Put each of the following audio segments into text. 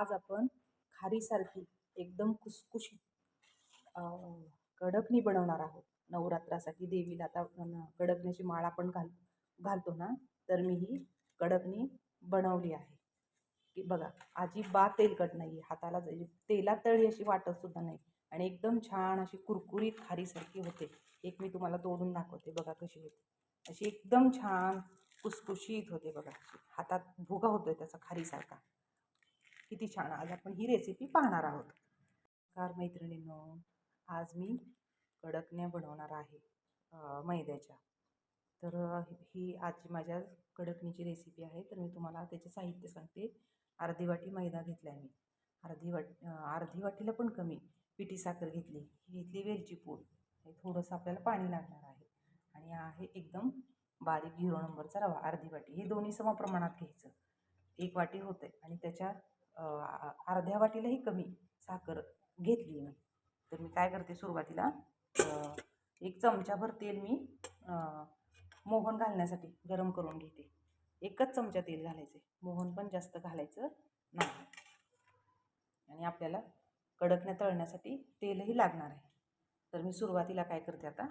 आज आपण खारीसारखी एकदम खुसखुशीत अं, कडकणी बनवणार आहोत. नवरात्रासाठी देवीला आता कडकण्याची माळा माळ आपण घाल घालतो ना? तर मी ही कडकणी बनवली आहे. की बघा अजिबात तेलकट नाही आहे हाताला जरी तेलात तळी अशी वाटत सुद्धा नाही. आणि एकदम छान अशी कुरकुरीत खारीसारखी होते. एक मी तुम्हाला तोडून दाखवते. बघा कशी होते. अशी एकदम छान कुसकुशीत होते बघा. हातात भुगा होतोय त्याचा खारीसारखा. किती छान आज आपण ही रेसिपी पाहणार आहोत. कार मैत्रिणींनो आज मी कडकण्या बनवणार आहे मैद्याच्या. तर ही आजची माझ्या कडकणीची रेसिपी आहे. तर मी तुम्हाला त्याचे साहित्य सांगते. अर्धी वाटी मैदा घेतला आहे मी. अर्धी वाट अर्धी वाटीला पण कमी पिठी साखर घेतली. ही घेतली वेलची पूड. हे थोडंसं आपल्याला पाणी लागणार आहे. आणि आहे एकदम बारीक झिरो नंबरचा रवा. अर्धी वाटी. हे दोन्ही समप्रमाणात घ्यायचं. एक वाटी होते आणि त्याच्या अर्ध्या वाटीलाही कमी साखर घेतली मी. तर मी काय करते सुरुवातीला एक चमचाभर तेल मी मोहन घालण्यासाठी गरम करून घेते. एकच चमचा तेल घालायचे. मोहन पण जास्त घालायचं नाही. आणि आपल्याला कडकण्या तळण्यासाठी तेलही लागणार आहे. तर मी सुरुवातीला काय करते आता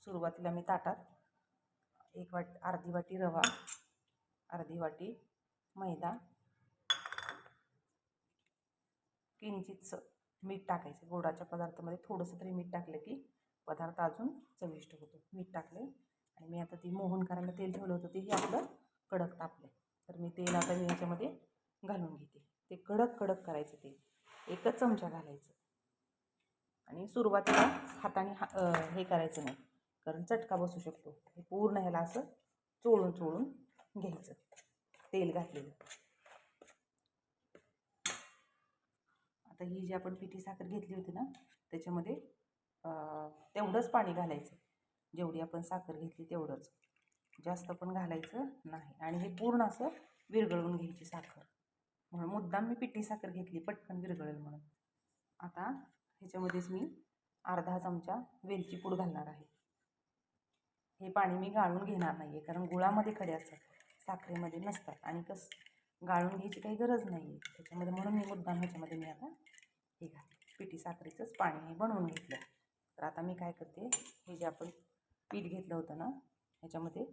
सुरुवातीला मी ताटात एक वाट अर्धी वाटी रवा अर्धी वाटी मैदा किंचितचं मीठ टाकायचं. गोडाच्या पदार्थामध्ये थोडंसं तरी मीठ टाकलं की पदार्थ अजून चविष्ट होतो. मीठ टाकले आणि मी आता ती मोहन करायला तेल ठेवलं होतं तेही आपलं कडक तापलं तर मी तेल आता मी याच्यामध्ये घालून घेते. ते कडक कडक करायचं तेल. एकच चमचा घालायचं. आणि सुरुवातीला हाताने हा हे करायचं नाही. कारण चटका बसू शकतो. हे पूर्ण ह्याला असं चोळून चोळून घ्यायचं. तेल घातलेलं. तर ही जी आपण पिठी साखर घेतली होती ना त्याच्यामध्ये तेवढंच पाणी घालायचं. जेवढी आपण साखर घेतली तेवढंच. जास्त पण घालायचं नाही. आणि हे पूर्ण असं विरघळवून घ्यायची साखर. म्हणून मुद्दाम मी पिठी साखर घेतली पटकन विरघळेल म्हणून. आता ह्याच्यामध्येच मी अर्धा चमचा वेलची पूड घालणार आहे. हे पाणी मी गाळून घेणार नाही आहे कारण गुळामध्ये खडे असतात. साखरेमध्ये नसतात. आणि कस गाळून घ्यायची काही गरज नाही आहे त्याच्यामध्ये म्हणून मी मुद्दाम ह्याच्यामध्ये मी आता हे घातलं पिठी साखरेचंच पाणी हे बनवून घेतलं. तर आता मी काय करते हे जे आपण पीठ घेतलं होतं ना ह्याच्यामध्ये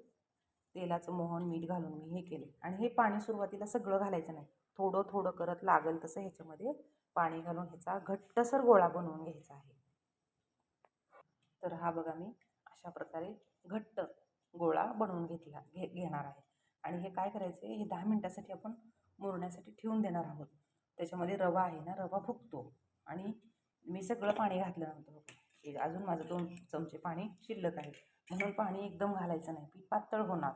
तेलाचं मोहन मीठ घालून मी हे केले. आणि हे पाणी सुरुवातीला सगळं घालायचं नाही. थोडं थोडं करत लागेल तसं ह्याच्यामध्ये पाणी घालून ह्याचा घट्टसर गोळा बनवून घ्यायचा आहे. तर हा बघा मी अशा प्रकारे घट्ट गोळा बनवून घेतला घे घेणार आहे. आणि हे काय करायचं आहे हे दहा मिनटासाठी आपण मुरण्यासाठी ठेवून देणार आहोत. त्याच्यामध्ये रवा आहे ना रवा फुगतो. आणि मी सगळं पाणी घातलं नव्हतं हे अजून माझं दोन चमचे पाणी शिल्लक आहे. म्हणून पाणी एकदम घालायचं नाही. पीठ पातळ होणार.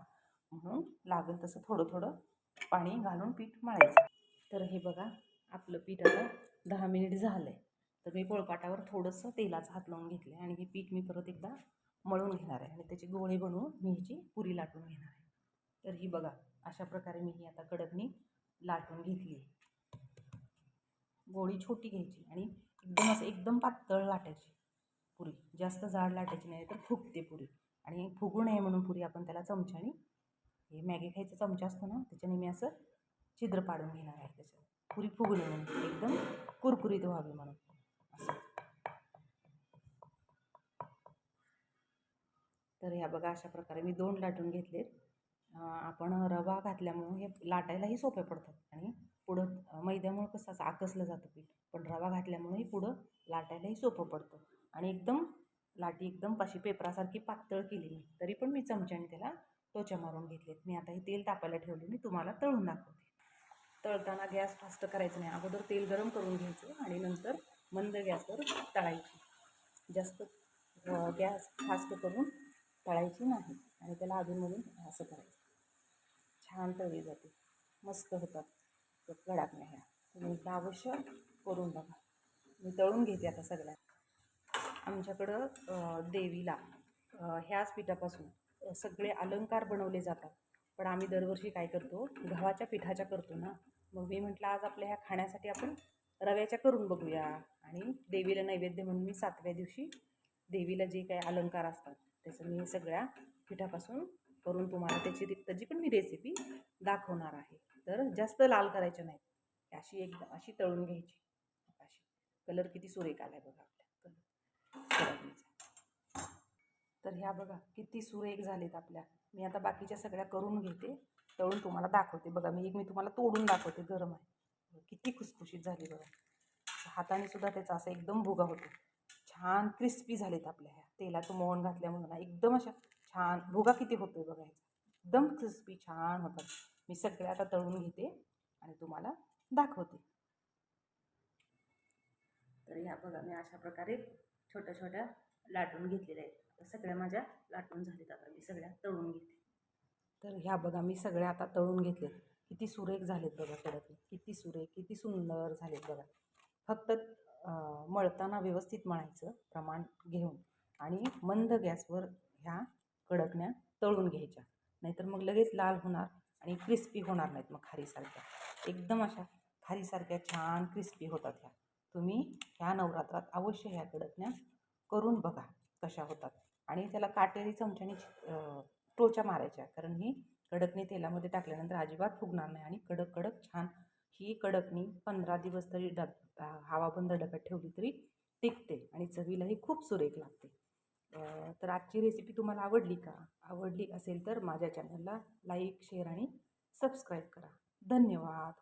म्हणून लागेल तसं थोडं थोडं पाणी घालून पीठ मळायचं. तर हे बघा आपलं पीठ आता दहा मिनिट झालं आहे तर मी पोळपाटावर थोडंसं तेलाचा हात लावून घेतलं आहे आणि हे पीठ मी परत एकदा मळून घेणार आहे. आणि त्याचे गोळे बनवून मी ह्याची पुरी लाटून घेणार आहे. तर ही बघा अशा प्रकारे मी ही आता कडकणी लाटून घेतली गोळी छोटी घ्यायची आणि एकदम असं एकदम पातळ लाटायची पुरी. जास्त जाड लाटायची नाही तर फुगते पुरी. आणि फुगू नये म्हणून पुरी आपण त्याला चमच्याने हे मॅगी खायचा चमचा असतो ना त्याच्याने मी असं छिद्र पाडून घेणार आहे त्याच्यात पुरी फुगू नये म्हणून एकदम कुरकुरीत व्हावी म्हणून. असं. तर ह्या बघा अशा प्रकारे मी दोन लाटून घेतलेत. आपण रवा घातल्यामुळं हे लाटायलाही सोपे पडतात आणि पुढं मैद्यामुळं कसं असं आकसलं जातं पीठ. पण रवा घातल्यामुळंही पुढं लाटायलाही सोपं पडतं. आणि एकदम लाटी एकदम पाशी पेपरासारखी पातळ केली मी तरी पण मी चमच्याने त्याला टोच्या मारून घेतलेत मी आता हे तेल तापायला ठेवले मी तुम्हाला तळून दाखवते. तळताना गॅस फास्ट करायचं नाही. अगोदर तेल गरम करून घ्यायचं आणि नंतर मंद गॅसवर तळायची. जास्त गॅस फास्ट करून तळायची नाही. आणि त्याला अधूनमधून असं करायचं. छान तळली जाते. मस्त होतात. त्या नाही ह्या तुम्ही एकदा अवश्य करून बघा. मी तळून घेते आता सगळ्या आमच्याकडं देवीला ह्याच पिठापासून सगळे अलंकार बनवले जातात. पण आम्ही दरवर्षी काय करतो गव्हाच्या पिठाच्या करतो ना मग मी म्हटलं आज आपल्या ह्या खाण्यासाठी आपण रव्याच्या करून बघूया. आणि देवीला नैवेद्य म्हणून मी सातव्या दिवशी देवीला जे काही अलंकार असतात त्याचं मी सगळ्या पिठापासून करून तुम्हाला त्याची त्याची पण मी रेसिपी दाखवणार आहे. तर जास्त लाल करायच्या नाहीत. अशी एकदम अशी तळून घ्यायची. अशी. कलर किती सुरेख आलाय बघा आपल्या. कलर. तर ह्या बघा किती सुरेख झालेत आपल्या. मी आता बाकीच्या सगळ्या करून घेते. तळून तुम्हाला दाखवते. बघा मी एक मी तुम्हाला तोडून दाखवते. गरम आहे. किती खुसखुशीत झाली बघा. हाताने सुद्धा त्याचा असा एकदम भुगा होतो. छान क्रिस्पी झालेत आपल्या ह्या. तेलाचं मोहन घातल्यामुळे ना एकदम अशा छान भुगा किती होतोय बघा ह्याचा एकदम क्रिस्पी छान होतात. मी सगळ्या आता तळून घेते आणि तुम्हाला दाखवते. तर ह्या बघा मी अशा प्रकारे छोट्या छोट्या लाटून घेतलेल्या आहेत. आता सगळ्या माझ्या लाटून झालेत. आता मी सगळ्या तळून घेते. तर ह्या बघा मी सगळ्या आता तळून घेतलेत किती सुरेख झालेत बघा कडक किती सुरेख किती सुंदर झालेत बघा. फक्त मळताना व्यवस्थित मळायचं प्रमाण घेऊन आणि मंद गॅसवर ह्या कडकण्या तळून घ्यायच्या. नाहीतर मग लगेच लाल होणार. आणि क्रिस्पी होणार नाहीत मग खारीसारख्या. एकदम अशा खारीसारख्या छान क्रिस्पी होतात ह्या. तुम्ही ह्या नवरात्रात अवश्य ह्या कडकण्या करून बघा कशा होतात. आणि त्याला काटेरी चमच्याने अं, टोच्या मारायच्या. कारण ही कडकणी तेलामध्ये टाकल्यानंतर अजिबात फुगणार नाही आणि कडक कडक छान ही कडकणी पंधरा दिवस तरी डब हवाबंद डब्यात ठेवली तरी टिकते आणि चवीलाही खूप सुरेख लागते. तर आजची रेसिपी तुम्हाला आवडली का? आवडली असेल तर माझ्या चॅनलला लाईक शेअर आणि सबस्क्राईब करा. धन्यवाद.